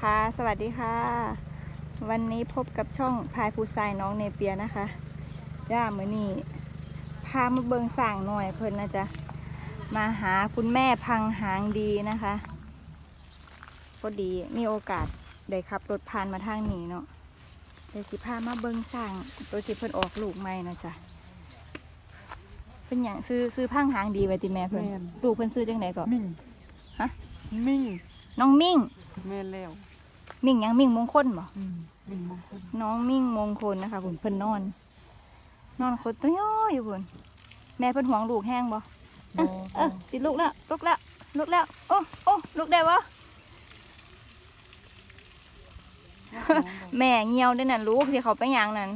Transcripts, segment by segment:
ค่ะสวัสดีค่ะ วันนี้พบกับช่องพายผู้ทรายน้องเนเปียนะคะจ้ามือนี้พามาเบิงสั่งหน่อยเพิ่นนะจ๊ะมาหาคุณแม่พังหางดีนะคะพอดีมีโอกาสได้ขับรถผ่านมาทางนี้เนาะเดี๋ยวสิพามาเบิงสั่งตัวที่เพิ่นออกลูกใหม่นะจ๊ะเป็นอย่างซื้อซื้อพังหางดีไว้ติแม่เพิ่นแม่น ลูกเพิ่นซื้อจังไหนก็มิ่งฮะ มิ่งน้องมิ่ง แม่นแล้ว มิ่งหยังมิ่งมงคลบ่อืมมิ่งมงคลน้องมิ่งมงคลนะคะคุณเพิ่นนอน นอนคดตัวย่ออยู่คุณแม่เพิ่นห่วงลูกแห้งบ่เออเออสิลูกแล้วลูกแล้วลูกแล้วโอ้โอ้ลูกได้บ่แม่เงียวได้นั่นลูกที่เขาไปหยังนั่น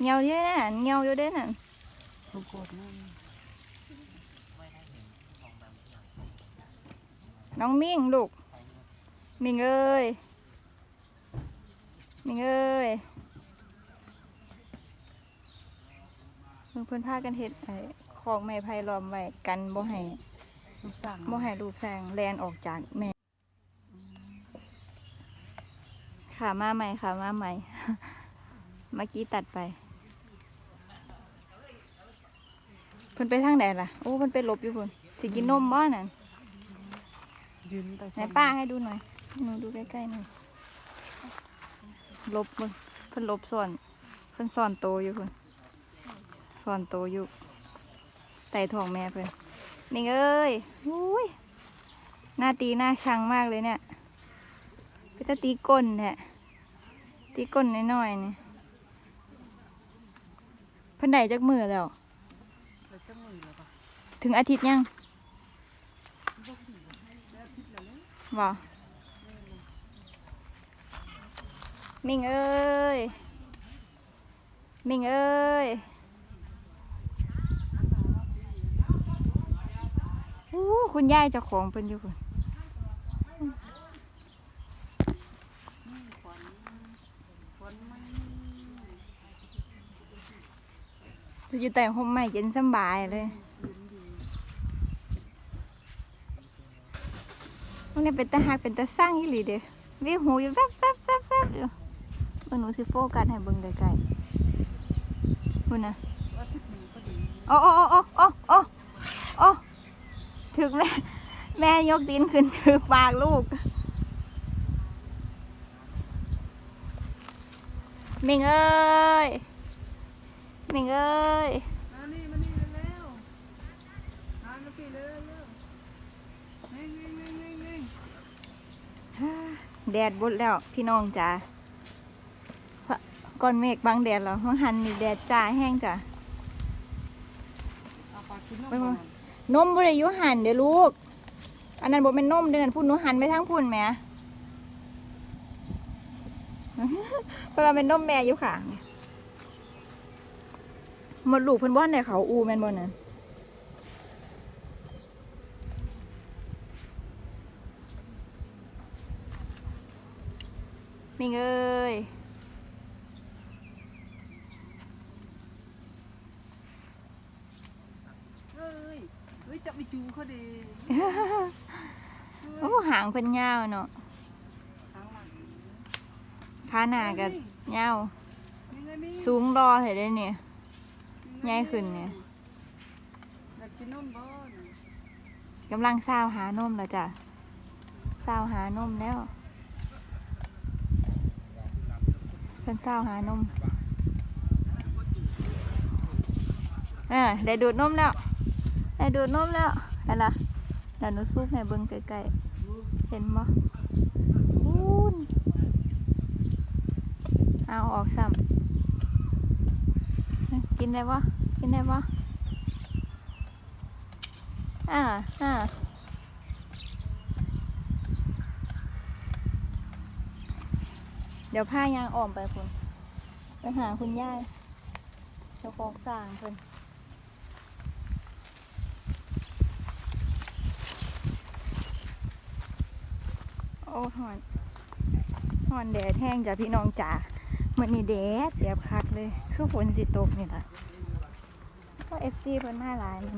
เงียวอยู่ได้นั่นเงียวอยู่ได้นั่นลูกโกรธนั่นน้องมิ่งลูก มิ่งเอ้ย มิ่งเอ้ยเพิ่นเพิ่นพากันเฮ็ดไอ้ของไม้ไผ่ล้อมไว้กันบ่ให้ลูกสั่งบ่ให้ลูกแซงแลนออกจากแม่ขามาใหม่ขามาใหม่ เมื่อกี้ตัดไป เพิ่นไปทางไหนล่ะ โอ้เพิ่นไปหลบอยู่พุ่นสิกินนมบ่นั่นยืนแต่ไหนป้าให้ดูหน่อยหนูดูใกล้ๆหน่อยห ลบมึงเพิ่นลบซ่อนเพิ่นซ่อนโตอยู่พุ่นซ่อนโตอยู่ใต้ท้องแม่เพิ่นนี่เอ้ยอุ้ยหน้าตีหน้าชังมากเลยเนี่ยไปตาตีก้นเนี่ยตีก้นน้อยๆนี่เพิ่นได้จักมือแล้วแล้วจะมือแล้วถึงอาทิตย์ยังบ่ มิงเอ้ย มิงเอ้ยอู้คุณยายเจ้าของเพิ่นอยู่พุ่นคนอยู่แต่ห่มใหม่เย็นสบายเลยมันเนี่ยเป็นตาหักเป็นตาสร้างอีหลีเด้อวิวหูอยู่แวบแวบแวบแวบอยู่ เบิ่งหนูสิโฟกัสให้เบิ่งไกลๆคุณนะอาทิตย์หนึ่งก็ดีโอ้โอ้โอ้โอ้โอ้โอ้โอ้ถึงแม่แม่ยกตีนขึ้นถือปากลูกมิงเอ้ยมิงเอ้ยมานี่มานี่เร็วๆมามาพี่เร็วเร็วนี่นี่นี่นี่นี่แดดบดแล้วพี่น้องจ้าพระ ก้อนเมฆบางแดดแล้วมังหันนี่แดดจ้าแห้งจ้ะเอาปากกินนมไปก่มาอนนมบริยุหันเดี๋ยวลูก อันนั้นบเป็นนมเดี๋ยวนั้นพูดหนูหันไปทางพุ่นแหม่เพราะว่าเป็นนมแม่อยู่ค่ะหมดลูกเพิ่นบ้านในเขาอูแม่นบ่น่ะมิงเอ้ย เฮ้ยเฮ้ย จะไปจูเขาดีโอ้หางเพิ่นยาวเนาะข้างหลังขาหน้าก็ยาวนี่ไงมีสูงรอเห็นได้เนี่ย ใหญ่ขึ้นเนี่ย อยากกินนมบ่นกำลังเศร้าวหานมแล้วจ้ะเศร้าวหานมแล้วเพิ่นเศร้าวหานมเออได้ดูดนมแล้ว ได้ดูดนมแล้วเห็นละเดี๋ยวหนูซูมให้เบิ่งใกลๆเห็นบ่พูนเอาออกซ้ำกินได้ปะกินได้ปะอ่าอ่าเดี๋ยวผ้ายางอ่อมไปคุณไปหาคุณย่ายเจ้าของสร้างเพิ่ อ้หอนหอนแดดแห้งจ้ะพี่น้องจ๋ามันนี่แดดแดดคักเลย คือฝนสิตกนี่ล่ะก็เอฟซีเพิ่นมาหลายมัน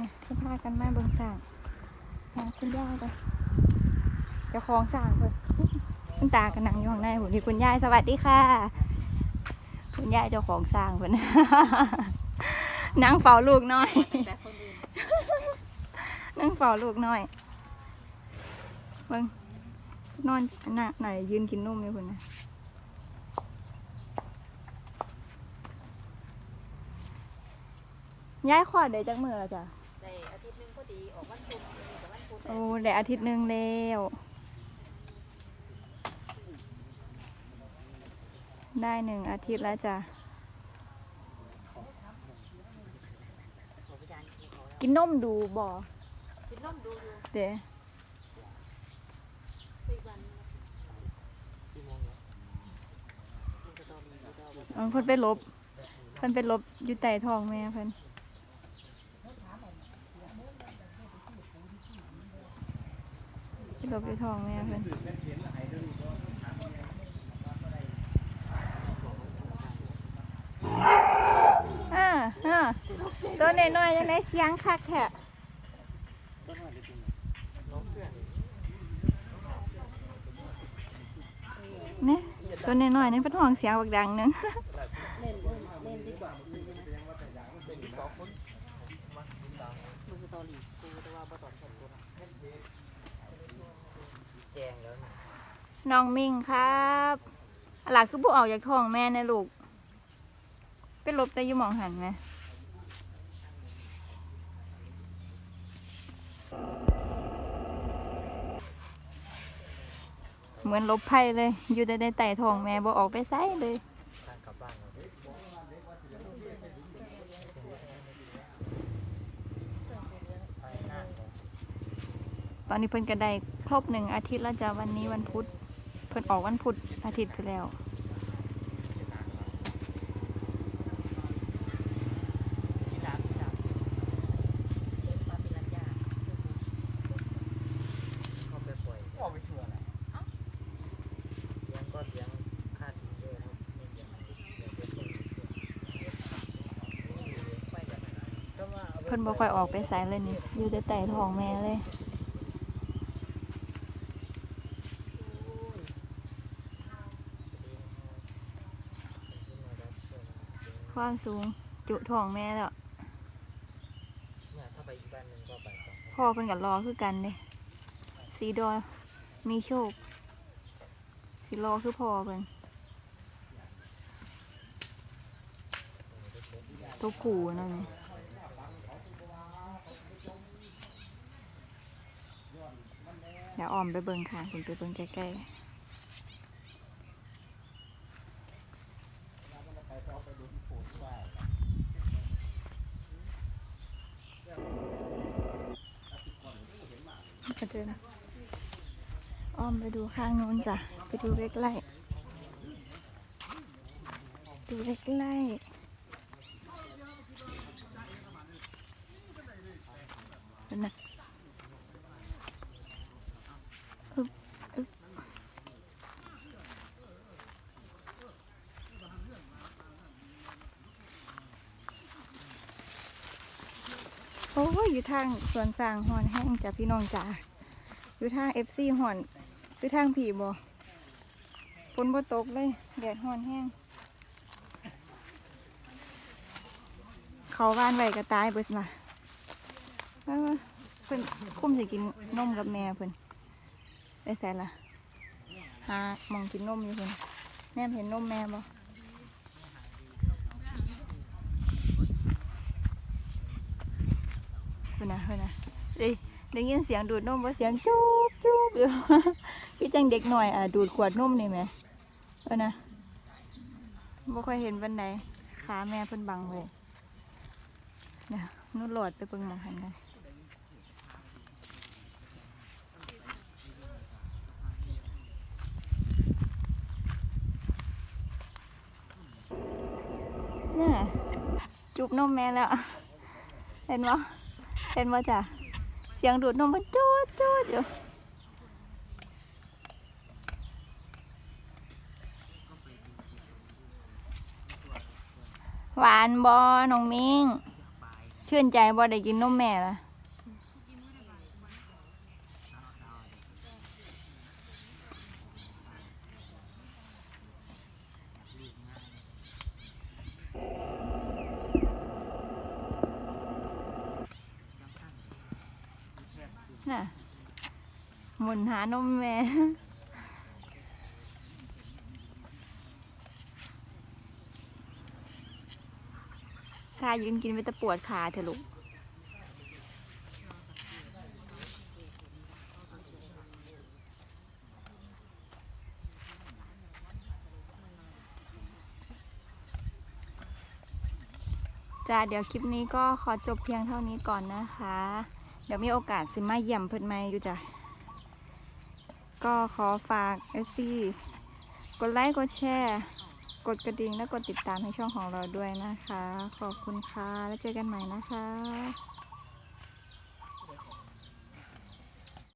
นี่เพิ่นพากันมาเบิ่งสร้างหาคุณย่าไปเจ้าของสร้างเพิ่นคุณตากันนั่งอยู่ข้างในผมที่คุณยายสวัสดีค่ะ คุณยายเจ้าของสร้างเพิ่นนั่งเฝ้าลูกน้อยแต่คนอื่นนั่งเฝ้าลูกน้อย เบิ่งนอนหน้าไหนยืนกินนมอยู่คนนะย้ายขอดได้จักมือแล้วจ้ะในอาทิตย์หนึงพอดีออกวันพุธแต่วันพุธโอ้ได้อาทิตย์หนึ่งแล้วได้หนึ่งอาทิตย์แล้วจ้ะบอกพยานกินเขาแล้วกินนมดูบ่กินนมดูอยู่เดี๋ยว ไปอีกวันกี่โมงเนี่ยกินสตอรี่ ดูดาวบอเพิ่นไปลบเพิ่นไปลบอยู่ใต้ท้องแม่เพิ่นไปลบอยู่ท้องแม่เพิ่นอ่าอ่าตัวน้อยๆยังได้เสียงคักแท้เนี่ย ตัวน้อยๆนี่เป็นห้องเสียงบักดังหนึงเล่นเล่นดีกว่ามึงตอหลีกูแต่ว่าบ่ตอนสดกูนะแจงแล้วน้องมิงครับหลักคือผู้ออกจากท้องแม่นะลูก เป็นลบแต่ยู่มองหันไหม เหมือนลบไพ่เลย อยู่แต่ในไต่ท้องแม่บ่ออกไปไสเลยทางกลับบ้านเราไปหน้าเลยตอนนี้เพิ่นก็ได้ครบหนึ่งอาทิตย์แล้วจ้ะวันนี้วันพุธ เพิ่นออกวันพุธอาทิตย์ที่แล้ว ที่ร้านที่ร้านมาเป็นร้านยาเข้าไปปล่อยออกไปชัวร์แหละเลี้ยงก็เลี้ยงค่าทีเดียวครับไม่เลี้ยงอะไรเลี้ยงไปปล่อยไปกันก็ว่าอาไป เพิ่นบ่ค่อยออกไปไสเลยนี่ อยู่แต่ไต่ท้องแม่เลยความสูงจุท้องแม่แล้วถ้าไปอีกบ้านนึงก็ไปพ่อเพิ่นก็รอคือกันเด้สีดอมีโชคสิรอคือพ่อเพิ่นตัวผูนั่นนี่ เดี๋ยวออมไปเบิ่งค่ะคุณไปเบิ่งใกล้ๆก็เดินอ้อมไปดูข้างโน้นจ้ะ ไปดูใกล้ๆดูใกล้ๆนั่นนะอึ๊บอึ๊บโอ้ ยอยู่ทางสวนสางหอนแห้งจ้ะพี่น้องจ๋าอยู่ทางเอฟซีหอนอยู่ทางผีบ่ฝนบ่ตกเลยแดดหอนแห้งเขาบ้านไว้ก็ตายเบิดมาเพิ่นคุ้มสิกินนมกับแม่เพิ่นได้ใส่ละหามองกินนมอยู่เพิ่นแม่เห็นนมแม่บ่ เพิ่นนะเพิ่นนะเอ้ได้ยินเสียงดูดนมบ่าเสียงจุ๊บจุ๊บอยู่พี่จังเด็กหน่อยอะดูดขวดนมนี่แหมเพิ่นนะบ่ค่อยเห็นวันใดขาแม่เพิ่นบังไว้เดี๋ยนุ่นโหลดไปเบิ่งมองหันกันเนี่ยจุบนมแม่แล้ว เห็นบ่ เห็นว่าจ้ะเสียงดูดนมมันจูดจูดอยู่หวานบอน้องมิงชื่นใจบอได้กินนมแม่ละ น่ะ หมุนหานมแม่ถ้ายืนกินไปแตะปวดขาเถอะลูกจ้าเดี๋ยวคลิปนี้ก็ขอจบเพียงเท่านี้ก่อนนะคะ เดี๋ยวมีโอกาสสิมาเยี่ยมเพิ่นไหมอยู่จ้ะ ก็ขอฝาก FC กดไลค์กดแชร์กดกระดิ่งและกดติดตามให้ช่องของเราด้วยนะคะ ขอบคุณค่ะ แล้วเจอกันใหม่นะคะ